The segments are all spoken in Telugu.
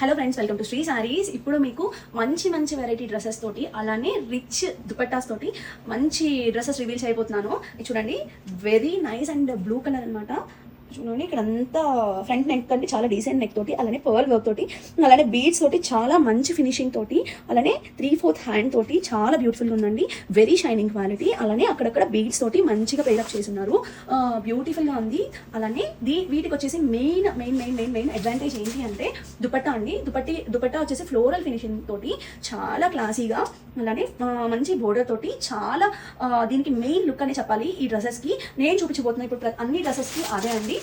Hello friends welcome to Sri sarees ఇప్పుడు మీకు మంచి మంచి వెరైటీ డ్రెస్సెస్ తోటి అలానే రిచ్ దుపట్టాస్ తోటి మంచి డ్రెస్సెస్ రివీల్ చేయబోతున్నాను. చూడండి very nice and blue colour అన్నమాట. చూడండి ఇక్కడ అంతా ఫ్రంట్ నెక్ అంటే చాలా డీసెంట్ నెక్ తోటి అలానే పర్ల్ వర్క్ తోటి అలానే బీడ్స్ తోటి చాలా మంచి ఫినిషింగ్ తోటి అలానే త్రీ ఫోర్త్ హ్యాండ్ తోటి చాలా బ్యూటిఫుల్ ఉందండి. వెరీ షైనింగ్ క్వాలిటీ అలానే అక్కడక్కడ బీడ్స్ తోటి మంచిగా పేరప్ చేసి ఉన్నారు బ్యూటిఫుల్గా ఉంది. అలానే దీ వీటికి వచ్చేసి main main main main main advantage ఏంటి అంటే దుపట్టా అండి. దుపట్టి దుపట్టా వచ్చేసి ఫ్లోరల్ ఫినిషింగ్ తోటి చాలా క్లాసీగా అలానే మంచి బోర్డర్ తోటి చాలా దీనికి మెయిన్ లుక్ అనే చెప్పాలి ఈ డ్రెస్సెస్కి. నేను చూపించబోతున్నా ఇప్పుడు అన్ని డ్రెస్సెస్కి అదే అండి.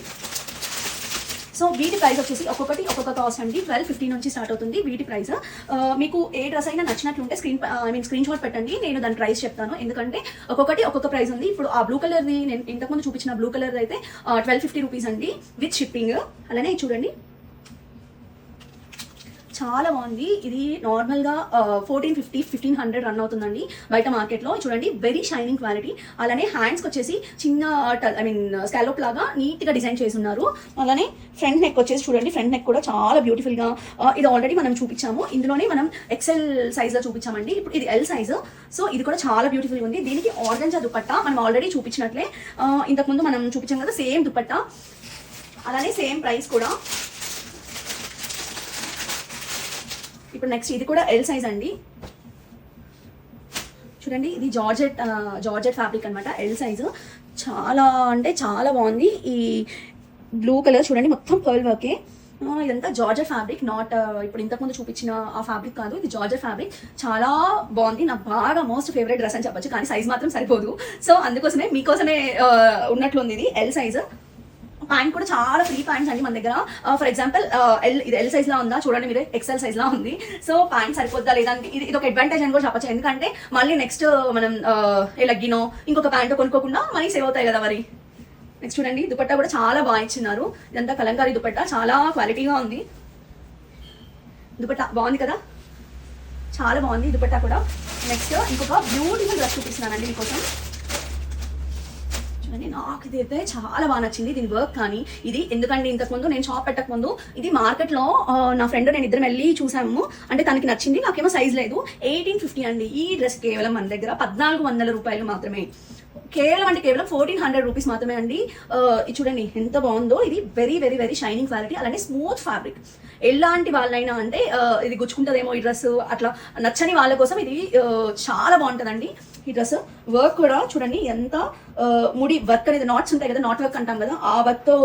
సో వీటి ప్రైస్ వచ్చేసి ఒక్కొక్కటి ఒక్కొక్క కాస్ట్ అండి. ట్వెల్వ్ ఫిఫ్టీ నుంచి స్టార్ట్ అవుతుంది వీటి ప్రైస్ uh, మీకు ఏ డ్రెస్ అయినా నచ్చినట్లుంటే screen I mean screenshot పెట్టండి. నేను దాని ప్రైస్ చెప్తాను. ఎందుకంటే ఒక్కొక్కటి ఒక్కొక్క ప్రైస్ ఉంది. ఇప్పుడు ఆ బ్లూ కలర్ది నేను ఇంతకుముందు చూపించిన బ్లూ కలర్ అయితే ట్వెల్వ్ ఫిఫ్టీ రూపీస్ అండి విత్ షిప్పింగ్ అలానే చూడండి. చాలా బాగుంది. ఇది నార్మల్గా fourteen fifty fifteen hundred run అవుతుందండి బయట మార్కెట్లో. చూడండి వెరీ షైనింగ్ క్వాలిటీ అలానే హ్యాండ్స్కి వచ్చేసి చిన్న ఐ మీన్ స్కాలోప్ లాగా నీట్గా డిజైన్ చేసి ఉన్నారు అలానే ఫ్రంట్ నెక్ వచ్చేసి చూడండి ఫ్రంట్ నెక్ కూడా చాలా బ్యూటిఫుల్గా ఇది ఆల్రెడీ మనం చూపించాము. ఇందులోనే మనం ఎక్సెల్ సైజ్లో చూపించామండి. ఇప్పుడు ఇది ఎల్ సైజ్ సో ఇది కూడా చాలా బ్యూటిఫుల్గా ఉంది. దీనికి ఆర్గంజా దుపట్టా మనం ఆల్రెడీ చూపించినట్లే. ఇంతకుముందు మనం చూపించాం కదా సేమ్ దుపట్టా. అలానే సేమ్ ప్రైస్ కూడా. ఇప్పుడు నెక్స్ట్ ఇది కూడా ఎల్ సైజ్ అండి. చూడండి ఇది జార్జెట్ జార్జెట్ ఫ్యాబ్రిక్ అనమాట ఎల్ సైజు చాలా అంటే చాలా బాగుంది. ఈ బ్లూ కలర్ చూడండి మొత్తం పర్ల్ వర్కే ఇదంతా జార్జర్ ఫ్యాబ్రిక్ నాట్ ఇప్పుడు ఇంతకుముందు చూపించిన ఆ ఫ్యాబ్రిక్ కాదు ఇది జార్జర్ ఫ్యాబ్రిక్ చాలా బాగుంది. నాకు బాగా మోస్ట్ ఫేవరెట్ డ్రెస్ అని చెప్పొచ్చు కానీ సైజ్ మాత్రం సరిపోదు. సో అందుకోసమే మీకోసమే ఉన్నట్లుంది ఇది ఎల్ సైజ్ ప్యాంట్ కూడా చాలా ఫ్రీ ప్యాంట్స్ అండి మన దగ్గర. ఫర్ ఎగ్జాంపుల్ ఎల్ ఇది ఎల్ సైజ్ లా ఉందా? చూడండి మీరు ఎక్సెల్ సైజ్ లా ఉంది. సో ప్యాంట్ సరిపోద్దా లేదా ఇది ఇది ఒక అడ్వాంటేజ్ అని కూడా చెప్పచ్చు. ఎందుకంటే మళ్ళీ నెక్స్ట్ uh, మనం uh, ఏ లగ్గినో ఇంకొక ప్యాంట్ కొనుక్కోకుండా మనీ సేవ్ అవుతాయి కదా మరి. నెక్స్ట్ చూడండి దుపట్టా కూడా చాలా బాగా ఇచ్చినారు ఇదంతా కలంకారీ దుపట్టా చాలా క్వాలిటీగా ఉంది. దుపట్టా బాగుంది కదా? చాలా బాగుంది దుపట్టా కూడా. నెక్స్ట్ ఇంకొక బ్యూటిఫుల్ డ్రెస్ చూపిస్తున్నానండి మీకోసం. అంటే నాకు అయితే చాలా బాగా నచ్చింది. దీని వర్క్ కానీ ఇది ఎందుకంటే ఇంతకుముందు నేను షాప్ పెట్టక ముందు ఇది మార్కెట్లో నా ఫ్రెండ్ నేను ఇద్దరం వెళ్ళి చూసాము. అంటే తనకి నచ్చింది నాకేమో సైజ్ లేదు. ఎయిటీన్ ఫిఫ్టీ అండి. ఈ డ్రెస్ కేవలం మన దగ్గర పద్నాలుగు వందల రూపాయలు మాత్రమే. కేవలం అంటే కేవలం ఫోర్టీన్ హండ్రెడ్ రూపీస్ మాత్రమే అండి. ఇది చూడండి ఎంత బాగుందో. ఇది very very very shining quality అలానే స్మూత్ ఫ్యాబ్రిక్ ఎలాంటి వాళ్ళైనా అంటే ఇది గుచ్చుకుంటుందేమో ఈ డ్రెస్ అట్లా నచ్చని వాళ్ళ కోసం ఇది చాలా బాగుంటుందండి. ఈ డ్రెస్ వర్క్ కూడా చూడండి ఎంత ముడి వర్క్ అనేది నాట్స్ ఉంటాయి కదా నాట్ వర్క్ అంటాం కదా ఆ వర్క్తో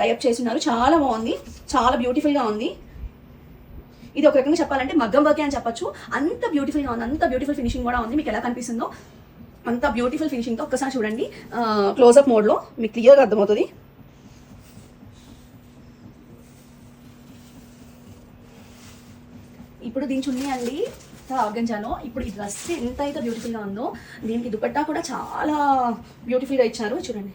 టైప్ చేసి ఉన్నారు చాలా బాగుంది చాలా బ్యూటిఫుల్గా ఉంది. ఇది ఒక రకంగా చెప్పాలంటే మగ్గం వర్కే అని చెప్పొచ్చు. అంత బ్యూటిఫుల్గా ఉంది అంత బ్యూటిఫుల్ ఫినిషింగ్ కూడా ఉంది. మీకు ఎలా కనిపిస్తుందో అంత బ్యూటిఫుల్ ఫినిషింగ్తో ఒక్కసారి చూడండి. క్లోజ్అప్ మోడ్లో మీకు క్లియర్గా అర్థమవుతుంది. ఇప్పుడు దీని చున్నీ అండి ఆర్గంజాలో ఇప్పుడు ఈ డ్రెస్ ఎంత అయితే బ్యూటిఫుల్గా ఉందో దీనికి దుపట్టా కూడా చాలా బ్యూటిఫుల్గా ఇచ్చారు. చూడండి.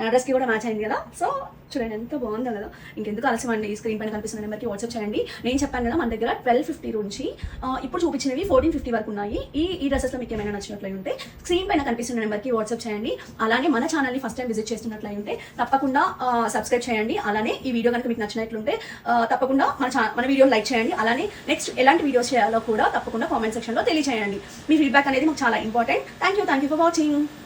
నా డ్రెస్కి కూడా మ్యాచ్ అయింది కదా. సో చూడండి ఎంత బాగుందో కదా. ఇంకెందుకు ఆలస్యం అండి స్క్రీన్ పైన కనిపిస్తున్న నెంబర్కి వాట్సాప్ చేయండి. నేను చెప్పాను కదా మన దగ్గర ట్వెల్వ్ ఫిఫ్టీ నుంచి ఇప్పుడు చూపించినవి ఫోర్టీన్ ఫిఫ్టీ వరకు ఉన్నాయి. ఈ ఈ డ్రెస్సెస్లో మీకు ఏమైనా నచ్చినట్లయి ఉంటే స్క్రీన్ పైన కనిపిస్తున్న నెంబర్కి వాట్సాప్ చేయండి. అలానే మన ఛానల్ని ఫస్ట్ టైం విజిట్ చేస్తున్నట్లయి ఉంటే తప్పకుండా సబ్స్క్రైబ్ చేయండి. అలానే ఈ వీడియో కనుక మీకు నచ్చినట్లుంటే తప్పకుండా మన మన వీడియో లైక్ చేయండి. అలానే నెక్స్ట్ ఎలాంటి వీడియోస్ చేయాలో కూడా తప్పకుండా కామెంట్ సెక్షన్లో తెలియజేయండి మీ ఫీడ్బ్యాక్ అనేది మాకు చాలా important thank you thank you for watching